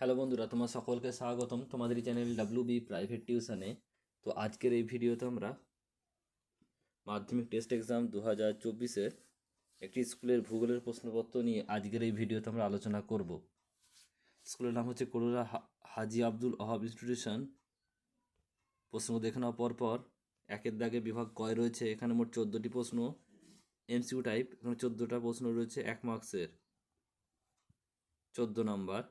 Hello বন্ধুরা, তোমার সকলকে স্বাগতম তোমাদের চ্যানেল ডাব্লিউ বি প্রাইভেট টিউশনে তো আজকের এই ভিডিওতে আমরা মাধ্যমিক টেস্ট এক্সাম দু হাজার চব্বিশের একটি স্কুলের ভূগোলের প্রশ্নপত্র নিয়ে আজকের এই ভিডিওতে আমরা আলোচনা করব। স্কুলের নাম হচ্ছে করুণা হা- হাজি আব্দুল আহাব ইনস্টিটিউশন প্রশ্ন দেখে নেওয়া পর একের দাগে বিভাগ কয় রয়েছে? এখানে মোট চোদ্দোটি প্রশ্ন। এমসিউ টাইপ এখানে চোদ্দোটা প্রশ্ন রয়েছে এক মার্কসের চোদ্দ নাম্বার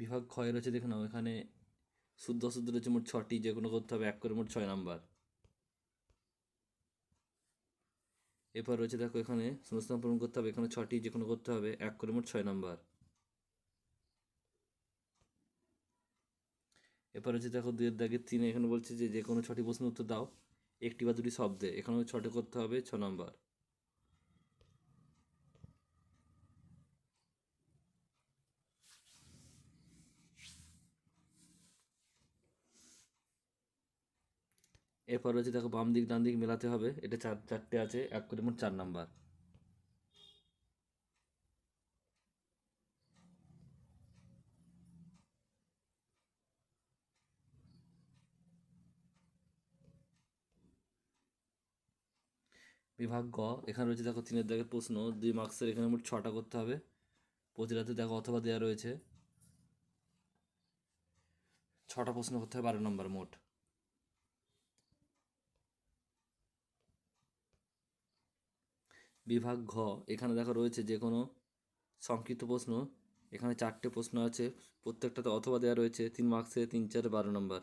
বিভাগ ক্ষয় রয়েছে দেখে নাও, এখানে শুদ্ধ অশুদ্ধ রয়েছে মোট ছটি, যে কোনো করতে হবে, এক করে মোট ছয় নাম্বার। এরপর রয়েছে, দেখো, এখানে শূন্যস্থান পূরণ করতে হবে, এখানে ছটি, যে কোনো করতে হবে, এক করে মোট ছয় নাম্বার। এরপর রয়েছে, দেখো, দুইয়ের দাগে তিনে, এখানে বলছে যে যে কোনো ছটি প্রশ্নের উত্তর দাও, একটি বা দুটি শব্দে, এখানেও ছটি করতে হবে, ছ নাম্বার। এরপর রয়েছে দেখো বাম দিক, ডান দিক মেলাতে হবে। এটা চার, চারটে আছে, এক করে মোট চার নাম্বার। বিভাগ গ, এখানে রয়েছে দেখো তিনের দাগের প্রশ্ন। দুই মার্কসের এখানে মোট ছটা করতে হবে। প্রতিরাতে দেখো অথবা দেওয়া রয়েছে। ছটা প্রশ্ন করতে হবে, বারো নম্বর মোট। বিভাগ ঘ। এখানে দেখা রয়েছে যে কোনো সংক্ষিপ্ত প্রশ্ন। এখানে চারটে প্রশ্ন আছে। প্রত্যেকটাতে অথবা দেওয়া রয়েছে। তিন মার্কসে তিন চার বারো নম্বর